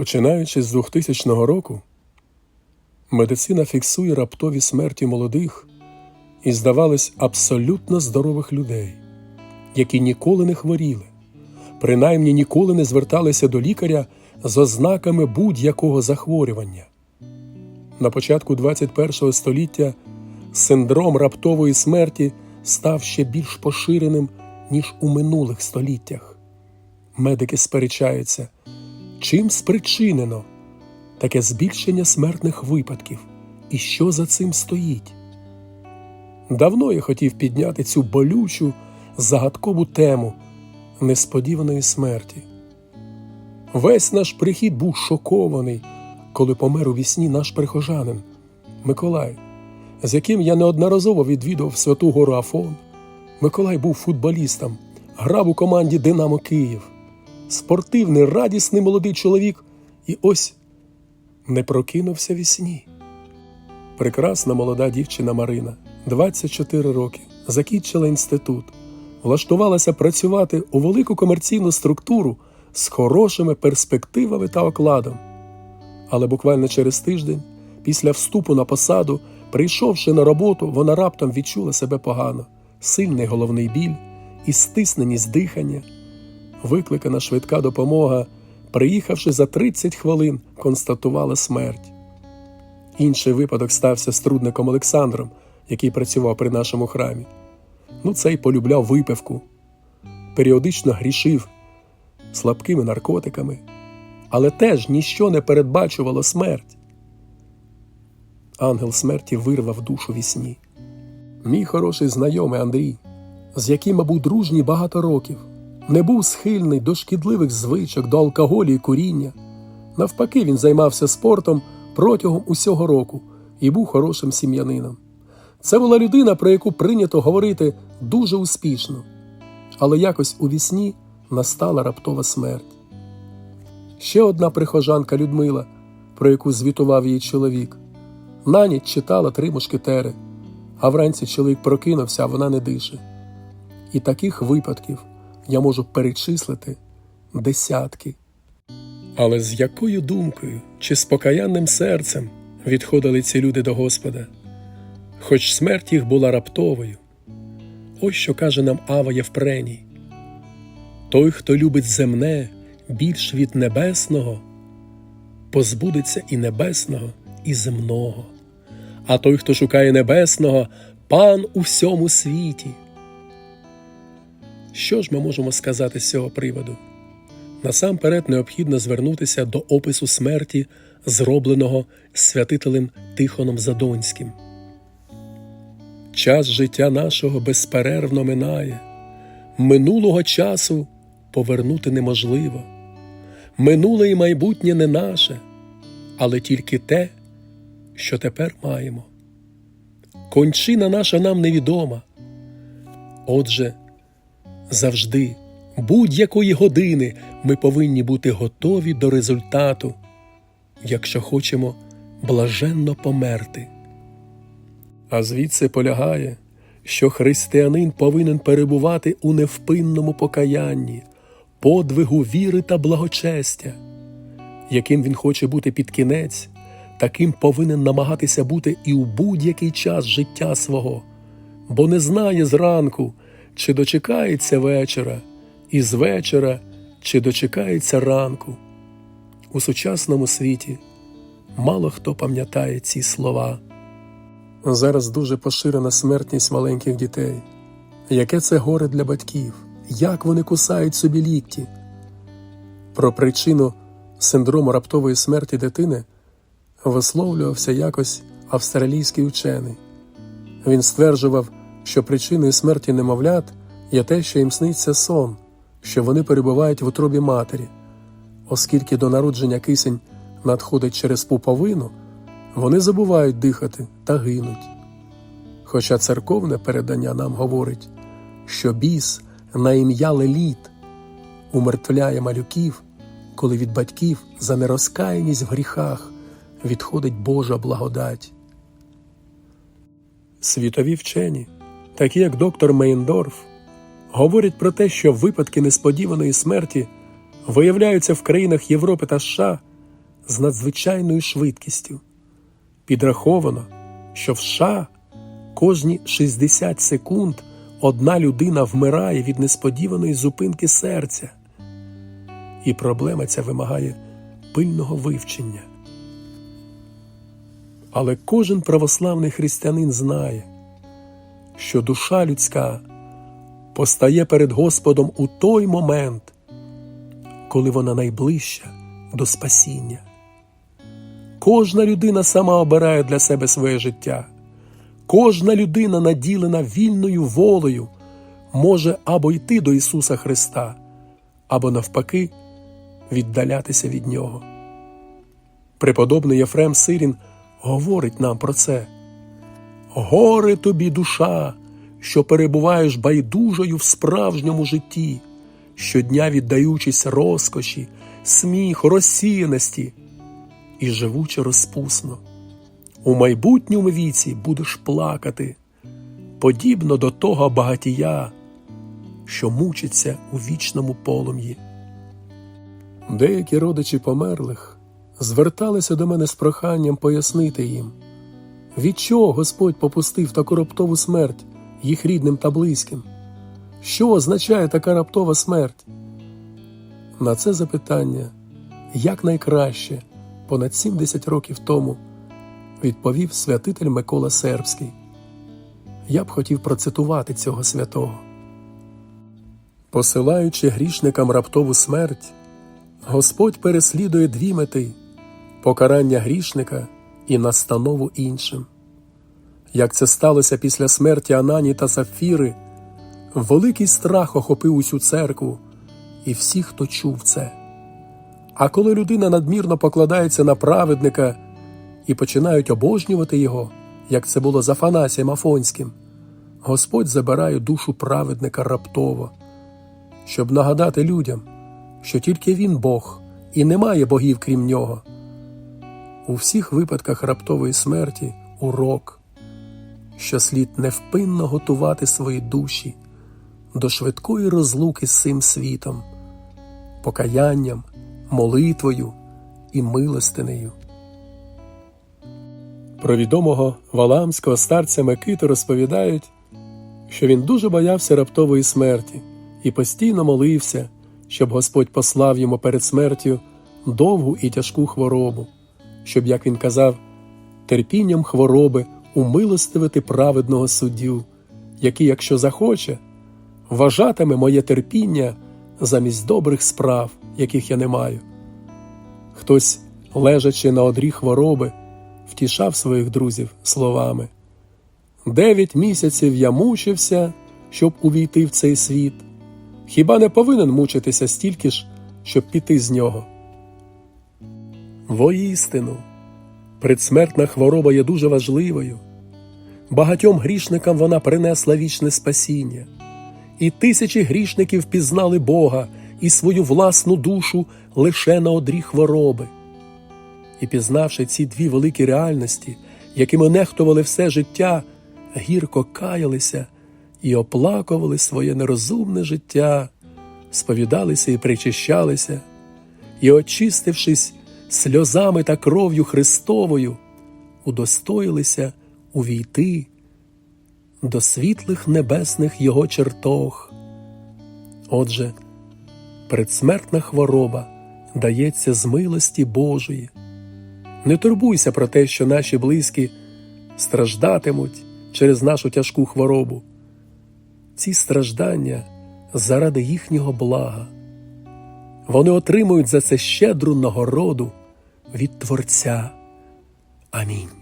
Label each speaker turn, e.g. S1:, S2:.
S1: Починаючи з 2000 року, медицина фіксує раптові смерті молодих і, здавалось, абсолютно здорових людей, які ніколи не хворіли, принаймні ніколи не зверталися до лікаря з ознаками будь-якого захворювання. На початку 21 століття синдром раптової смерті став ще більш поширеним, ніж у минулих століттях. Медики сперечаються, чим спричинено таке збільшення смертних випадків і що за цим стоїть. Давно я хотів підняти цю болючу, загадкову тему несподіваної смерті. Весь наш прихід був шокований, коли помер у вісні наш прихожанин Миколай, з яким я неодноразово відвідував святу гору Афон. Миколай був футболістом, грав у команді Динамо Київ, спортивний, радісний молодий чоловік, і ось не прокинувся вісні. Прекрасна молода дівчина Марина, 24 роки, закінчила інститут, влаштувалася працювати у велику комерційну структуру з хорошими перспективами та окладом. Але буквально через тиждень, після вступу на посаду, прийшовши на роботу, вона раптом відчула себе погано, сильний головний біль і стисненість дихання. Викликана швидка допомога, приїхавши за 30 хвилин, констатувала смерть. Інший випадок стався з трудником Олександром, який працював при нашому храмі. Ну, цей полюбляв випивку, періодично грішив слабкими наркотиками, але теж ніщо не передбачувало смерть. Ангел смерті вирвав душу вісні. Мій хороший знайомий Андрій, з яким я був дружній багато років, не був схильний до шкідливих звичок, до алкоголю і куріння. Навпаки, він займався спортом протягом усього року і був хорошим сім'янином. Це була людина, про яку прийнято говорити дуже успішно, але якось у вісні настала раптова смерть. Ще одна прихожанка Людмила, про яку звітував її чоловік, на ніч читала три мушкетери, а вранці чоловік прокинувся, а вона не дише. І таких випадків я можу перечислити десятки. Але з якою думкою чи з покаянним серцем відходили ці люди до Господа, хоч смерть їх була раптовою. Ось що каже нам Ава Євпреній. Той, хто любить земне більш від небесного, позбудеться і небесного, і земного. А той, хто шукає небесного, пан у всьому світі. Що ж ми можемо сказати з цього приводу? Насамперед необхідно звернутися до опису смерті, зробленого святителем Тихоном Задонським. Час життя нашого безперервно минає, минулого часу повернути неможливо. Минуле і майбутнє не наше, але тільки те, що тепер маємо. Кончина наша нам невідома. Отже, завжди, будь-якої години ми повинні бути готові до результату, якщо хочемо блаженно померти. А звідси полягає, що християнин повинен перебувати у невпинному покаянні, подвигу віри та благочестя, яким він хоче бути під кінець, таким повинен намагатися бути і у будь-який час життя свого, бо не знає зранку, чи дочекається вечора, і з вечора, чи дочекається ранку. У сучасному світі мало хто пам'ятає ці слова. Зараз дуже поширена смертність маленьких дітей. Яке це горе для батьків, як вони кусають собі лікті. Про причину синдрому раптової смерті дитини висловлювався якось австралійський учений. Він стверджував, що причиною смерті немовлят є те, що їм сниться сон, що вони перебувають в утробі матері, оскільки до народження кисень надходить через пуповину, вони забувають дихати та гинуть. Хоча церковне передання нам говорить, що біс на ім'я Леліт умертвляє малюків, коли від батьків за нерозкаяність в гріхах відходить Божа благодать. Світові вчені, такі як доктор Мейндорф, говорять про те, що випадки несподіваної смерті виявляються в країнах Європи та США з надзвичайною швидкістю. Підраховано, що в США кожні 60 секунд одна людина вмирає від несподіваної зупинки серця. І проблема ця вимагає пильного вивчення. Але кожен православний християнин знає, що душа людська постає перед Господом у той момент, коли вона найближча до спасіння. Кожна людина сама обирає для себе своє життя. Кожна людина, наділена вільною волею, може або йти до Ісуса Христа, або навпаки віддалятися від Нього. Преподобний Єфрем Сирін говорить нам про це. Горе тобі, душа, що перебуваєш байдужою в справжньому житті, щодня віддаючись розкоші, сміху, розсіяності і живучи розпусно. У майбутньому віці будеш плакати, подібно до того багатія, що мучиться у вічному полум'ї. Деякі родичі померлих зверталися до мене з проханням пояснити їм, від чого Господь попустив таку раптову смерть їх рідним та близьким. Що означає така раптова смерть? На це запитання якнайкраще понад 70 років тому відповів святитель Микола Сербський. Я б хотів процитувати цього святого. Посилаючи грішникам раптову смерть, Господь переслідує дві мети покарання грішника і настанову іншим. Як це сталося після смерті Анані та Сапфіри, великий страх охопив усю церкву і всіх, хто чув це. А коли людина надмірно покладається на праведника і починають обожнювати його, як це було з Афанасієм Афонським, Господь забирає душу праведника раптово, щоб нагадати людям, що тільки він Бог і немає богів крім нього. У всіх випадках раптової смерті урок, що слід невпинно готувати свої душі до швидкої розлуки з цим світом, покаянням, молитвою і милостинею. Про відомого валамського старця Микиту розповідають, що він дуже боявся раптової смерті і постійно молився, щоб Господь послав йому перед смертю довгу і тяжку хворобу, щоб, як він казав, терпінням хвороби умилостивити праведного суддю, який, якщо захоче, вважатиме моє терпіння замість добрих справ, яких я не маю. Хтось, лежачи на одрі хвороби, втішав своїх друзів словами Дев'ять місяців я мучився, щоб увійти в цей світ. Хіба не повинен мучитися стільки ж, щоб піти з нього? Воістину, предсмертна хвороба є дуже важливою. Багатьом грішникам вона принесла вічне спасіння, і тисячі грішників пізнали Бога і свою власну душу лише на одрі хвороби. І пізнавши ці дві великі реальності, якими нехтували все життя, гірко каялися і оплакували своє нерозумне життя, сповідалися і причащалися, і, очистившись сльозами та кров'ю Христовою, удостоїлися увійти до світлих небесних Його чертог. Отже, предсмертна хвороба дається з милості Божої. Не турбуйся про те, що наші близькі страждатимуть через нашу тяжку хворобу. Ці страждання заради їхнього блага. Вони отримують за це щедру нагороду від Творця. Амінь.